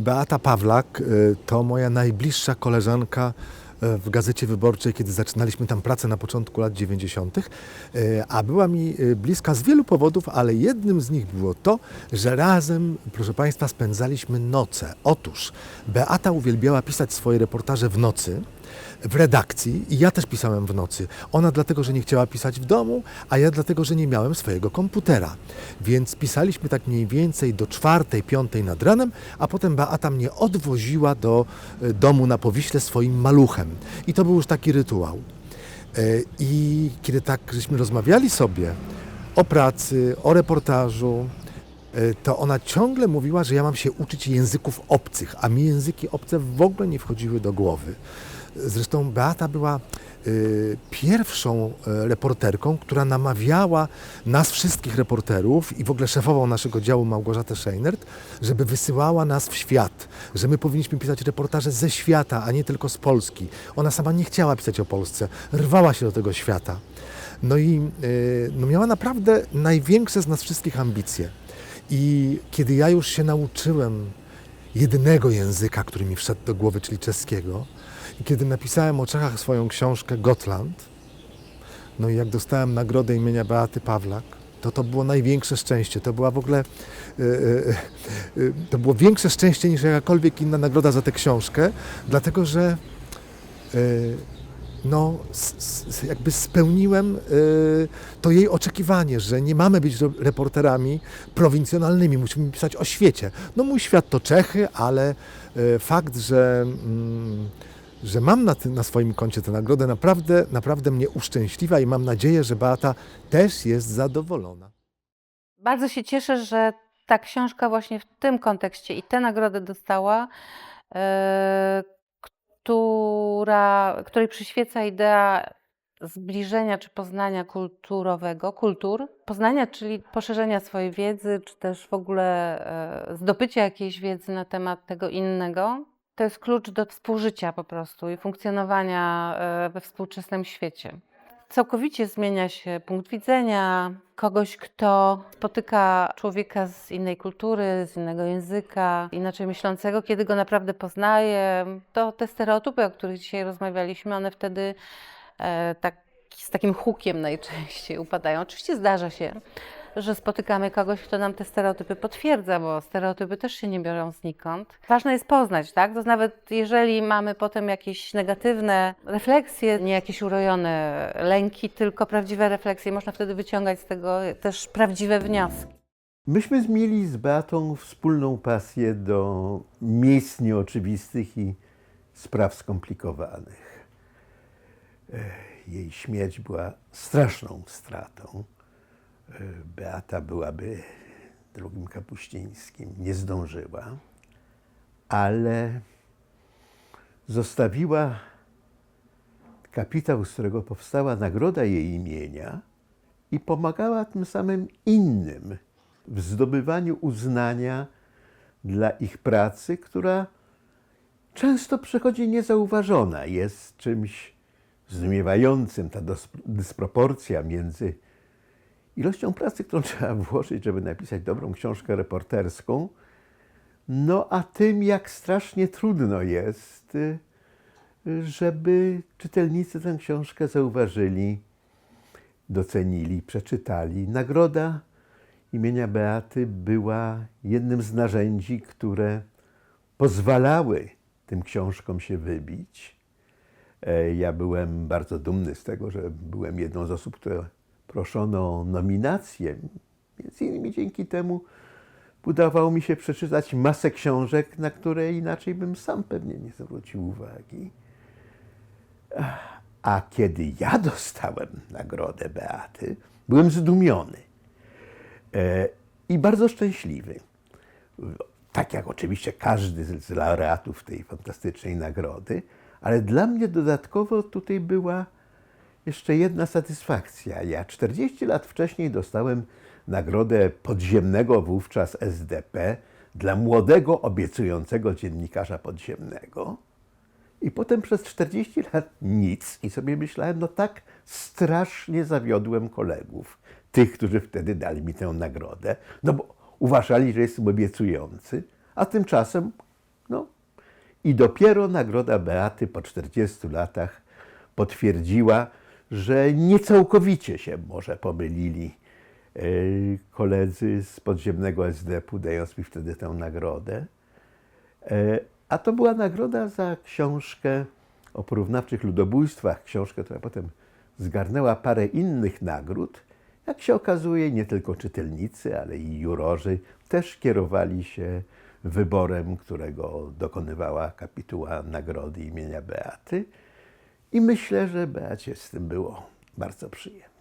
Beata Pawlak y, to moja najbliższa koleżanka y, w Gazecie Wyborczej, kiedy zaczynaliśmy tam pracę na początku lat 90., y, a była mi bliska z wielu powodów, ale jednym z nich było to, że razem, proszę Państwa, spędzaliśmy noce. Otóż Beata uwielbiała pisać swoje reportaże w nocy w redakcji i ja też pisałem w nocy. Ona dlatego, że nie chciała pisać w domu, a ja dlatego, że nie miałem swojego komputera. Więc pisaliśmy tak mniej więcej do czwartej, piątej nad ranem, a potem Beata mnie odwoziła do e, domu na Powiśle swoim maluchem. I to był już taki rytuał. E, I kiedy tak żeśmy rozmawiali sobie o pracy, o reportażu, e, to ona ciągle mówiła, że ja mam się uczyć języków obcych, a mi języki obce w ogóle nie wchodziły do głowy. Zresztą Beata była y, pierwszą y, reporterką, która namawiała nas wszystkich reporterów i w ogóle szefową naszego działu Małgorzatę Scheinert, żeby wysyłała nas w świat, że my powinniśmy pisać reportaże ze świata, a nie tylko z Polski. Ona sama nie chciała pisać o Polsce, rwała się do tego świata. No i y, no miała naprawdę największe z nas wszystkich ambicje. I kiedy ja już się nauczyłem jedynego języka, który mi wszedł do głowy, czyli czeskiego, i kiedy napisałem o Czechach swoją książkę Gotland, no i jak dostałem nagrodę imienia Beaty Pawlak, to to było największe szczęście. To była w ogóle, e, e, e, to było większe szczęście niż jakakolwiek inna nagroda za tę książkę, dlatego że no, jakby spełniłem to jej oczekiwanie, że nie mamy być reporterami prowincjonalnymi, musimy pisać o świecie. No mój świat to Czechy, ale fakt, że, mm, że mam na, tym, na swoim koncie tę nagrodę, naprawdę, naprawdę mnie uszczęśliwia i mam nadzieję, że Beata też jest zadowolona. Bardzo się cieszę, że ta książka właśnie w tym kontekście i tę nagrodę dostała, e, która, której przyświeca idea zbliżenia czy poznania kulturowego, kultur, poznania, czyli poszerzenia swojej wiedzy, czy też w ogóle e, zdobycia jakiejś wiedzy na temat tego innego. To jest klucz do współżycia po prostu i funkcjonowania e, we współczesnym świecie całkowicie zmienia się punkt widzenia kogoś, kto spotyka człowieka z innej kultury, z innego języka, inaczej myślącego, kiedy go naprawdę poznaje. To te stereotypy, o których dzisiaj rozmawialiśmy, one wtedy e, tak, z takim hukiem najczęściej upadają. Oczywiście zdarza się, że spotykamy kogoś, kto nam te stereotypy potwierdza, bo stereotypy też się nie biorą znikąd. Ważne jest poznać, tak? To nawet jeżeli mamy potem jakieś negatywne refleksje, nie jakieś urojone lęki, tylko prawdziwe refleksje, można wtedy wyciągać z tego też prawdziwe wnioski. Myśmy mieli z Beatą wspólną pasję do miejsc nieoczywistych i spraw skomplikowanych. Jej śmierć była straszną stratą. Beata byłaby drugim kapuścińskim, nie zdążyła, ale zostawiła kapitał, z którego powstała nagroda jej imienia i pomagała tym samym innym w zdobywaniu uznania dla ich pracy, która często przechodzi niezauważona, jest czymś zdumiewającym, ta dysproporcja między ilością pracy, którą trzeba włożyć, żeby napisać dobrą książkę reporterską, no a tym, jak strasznie trudno jest, y, żeby czytelnicy tę książkę zauważyli, docenili, przeczytali. Nagroda imienia Beaty była jednym z narzędzi, które pozwalały tym książkom się wybić. E, Ja byłem bardzo dumny z tego, że byłem jedną z osób, które proszono o nominację. Między innymi dzięki temu udawało mi się przeczytać masę książek, na które inaczej bym sam pewnie nie zwrócił uwagi. A kiedy ja dostałem nagrodę Beaty, byłem zdumiony e, i bardzo szczęśliwy. Tak jak oczywiście każdy z z laureatów tej fantastycznej nagrody, ale dla mnie dodatkowo tutaj była jeszcze jedna satysfakcja. Ja 40 lat wcześniej dostałem nagrodę podziemnego wówczas SDP dla młodego, obiecującego dziennikarza podziemnego. I potem przez 40 lat nic. I sobie myślałem, no tak strasznie zawiodłem kolegów, tych, którzy wtedy dali mi tę nagrodę, no bo uważali, że jestem obiecujący, a tymczasem I dopiero Nagroda Beaty po 40 latach potwierdziła, że nie całkowicie się może pomylili e, koledzy z podziemnego SDP-u, dając mi wtedy tę nagrodę. E, A to była nagroda za książkę o porównawczych ludobójstwach, książkę, która potem zgarnęła parę innych nagród. Jak się okazuje, nie tylko czytelnicy, ale i jurorzy też kierowali się wyborem, którego dokonywała kapituła nagrody imienia Beaty. I myślę, że Beacie z tym było bardzo przyjemnie.